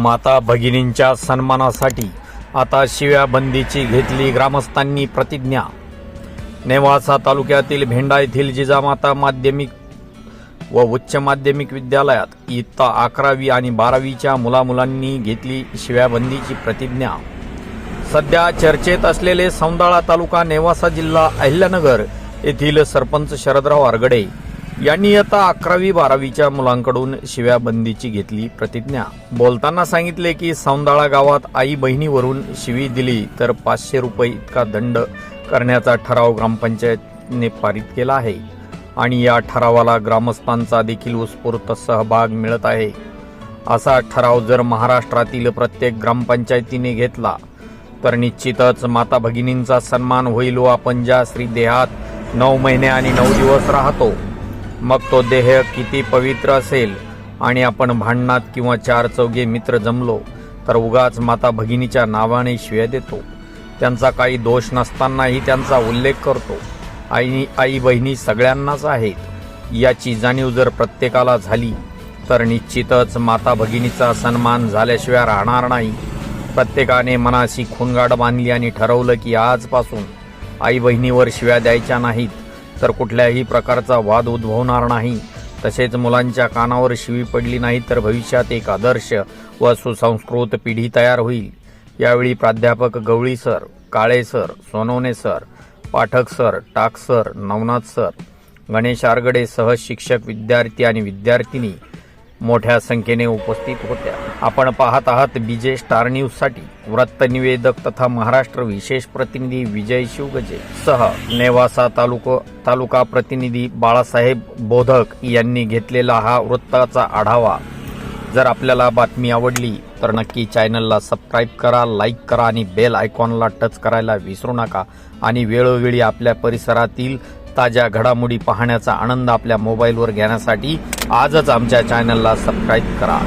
माता भगिनींच्या सन्मानासाठी आता शिव्या बंदीची घेतली ग्रामस्थांनी प्रतिज्ञा. नेवासा तालुक्यातील भेंडा येथील जिजामाता माध्यमिक व उच्च माध्यमिक विद्यालयात इयत्ता अकरावी आणि बारावीच्या मुलामुलांनी घेतली शिव्याबंदीची प्रतिज्ञा. सध्या चर्चेत असलेले सौंदाळा तालुका नेवासा जिल्हा अहिल्यानगर येथील सरपंच शरदराव आरगडे यांनी आता अकरावी बारावीच्या मुलांकडून शिव्याबंदीची घेतली प्रतिज्ञा. बोलताना सांगितले की सौंदाळा गावात आई बहिणीवरून शिवी दिली तर पाचशे रुपये इतका दंड करण्याचा ठराव ग्रामपंचायतने पारित केला आहे. आणि या ठरावाला ग्रामस्थांचा देखील उत्स्फूर्त सहभाग मिळत आहे. असा ठराव जर महाराष्ट्रातील प्रत्येक ग्रामपंचायतीने घेतला तर निश्चितच माता भगिनींचा सन्मान होईल व आपण ज्या श्री देहात नऊ महिने आणि नऊ दिवस राहतो मग तो देह किती पवित्र असेल आणि आपण भांडणात किंवा चार चौघे मित्र जमलो तर उगाच माता भगिनीच्या नावाने शिव्या देतो. त्यांचा काही दोष नसतानाही त्यांचा उल्लेख करतो. आई आई बहिणी सगळ्यांनाच आहेत. याची जाणीव जर प्रत्येकाला झाली तर निश्चितच माता भगिनीचा सन्मान झाल्याशिवाय राहणार नाही. प्रत्येकाने मनाशी खूनगाड बांधली आणि ठरवलं की आजपासून आई बहिणीवर शिव्या द्यायच्या नाहीत. तर कुठल्याही प्रकारचा वाद उद्भवणार नाही. तसेच मुलांच्या कानावर शिवी पडली नाही तर भविष्यात एक आदर्श व सुसंस्कृत पिढी तयार होईल. यावेळी प्राध्यापक Gawali sir Kale sir Sonawane sir Pathak sir Tak sir Navnath sir Ganesh Argade सह शिक्षक विद्यार्थी आणि विद्यार्थिनी मोठ्या संख्येने उपस्थित होत्या. आपण पाहत आहात बीजे स्टार न्यूजसाठी. वृत्त निवेदक तथा महाराष्ट्र विशेष प्रतिनिधी विजय शिवगजे सह नेवासा तालुका तालुका प्रतिनिधी बाळासाहेब बोधक यांनी घेतलेला हा वृत्ताचा आढावा. जर आपल्याला बातमी आवडली तर नक्की चॅनलला सबस्क्राईब करा लाईक करा आणि बेल आयकॉनला टच करायला विसरू नका. आणि वेळोवेळी आपल्या परिसरातील ताज्या घडामोडी पाहण्याचा आनंद आपल्या मोबाईलवर घेण्यासाठी आजच आमच्या चॅनलला सबस्क्राईब करा.